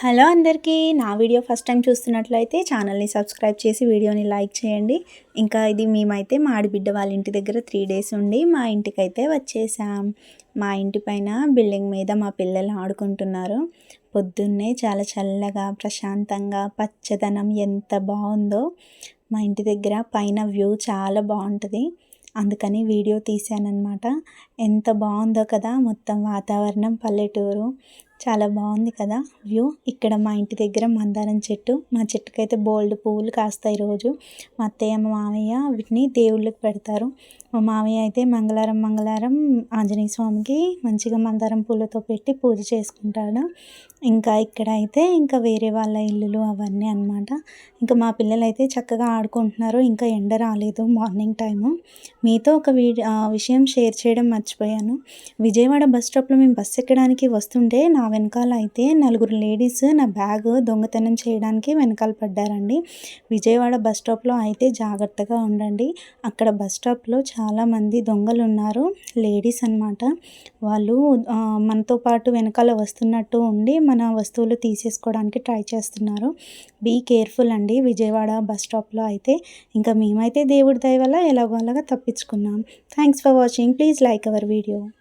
Hello అందరికీ నా video first time చూస్తున్నట్లయితే ఛానల్ని సబ్స్క్రైబ్ చేసి వీడియోని లైక్ చేయండి. ఇంకా ఇది మేమైతే మాడిబిడ్డ వాళ్ళ ఇంటి దగ్గర త్రీ డేస్ ఉండి మా ఇంటికైతే వచ్చేసాం. మా ఇంటి పైన బిల్డింగ్ మీద మా పిల్లలు ఆడుకుంటున్నారు. పొద్దున్నే చాలా చల్లగా ప్రశాంతంగా పచ్చదనం ఎంత బాగుందో మా ఇంటి దగ్గర పైన వ్యూ చాలా బాగుంటుంది. అందుకని వీడియో తీశానమాట ఎంత బాగుందో కదా మొత్తం వాతావరణం పల్లెటూరు. చాలా బాగుంది కదా వ్యూ. ఇక్కడ మా ఇంటి దగ్గర మందారం చెట్టు. మా చెట్టుకైతే బోల్డ్ పువ్వులు కాస్తాయి రోజు. మా అత్తయ్య మా మామయ్య వీటిని దేవుళ్ళకి పెడతారు. మా మామయ్య అయితే మంగళవారం మంగళవారం ఆంజనేయ స్వామికి మంచిగా మందారం పూలతో పెట్టి పూజ చేసుకుంటాడు. ఇంకా ఇక్కడ అయితే ఇంకా వేరే వాళ్ళ ఇల్లులు అవన్నీ అనమాట ఇంకా మా పిల్లలు అయితే చక్కగా ఆడుకుంటున్నారు. ఇంకా ఎండ రాలేదు మార్నింగ్ టైము. మీతో ఒక విషయం షేర్ చేయడం మర్చిపోయాను. విజయవాడ బస్ స్టాప్లో మేము బస్సు ఎక్కడానికి వస్తుంటే నా వెనకాల అయితే నలుగురు లేడీస్ నా బ్యాగ్ దొంగతనం చేయడానికి వెనకాల పడ్డారండి. విజయవాడ బస్ స్టాప్లో అయితే జాగ్రత్తగా ఉండండి. అక్కడ బస్ స్టాప్లో చాలామంది దొంగలు ఉన్నారు లేడీస్ అనమాట వాళ్ళు మనతో పాటు వెనకాల వస్తున్నట్టు ఉండి మన వస్తువులు తీసేసుకోవడానికి ట్రై చేస్తున్నారు. బీ కేర్ఫుల్ అండి విజయవాడ బస్ స్టాప్లో అయితే. ఇంకా మేమైతే దేవుడి దయ వల్ల ఎలాగో అలాగా తప్పించుకున్నాం. Thanks for watching. Please like our video.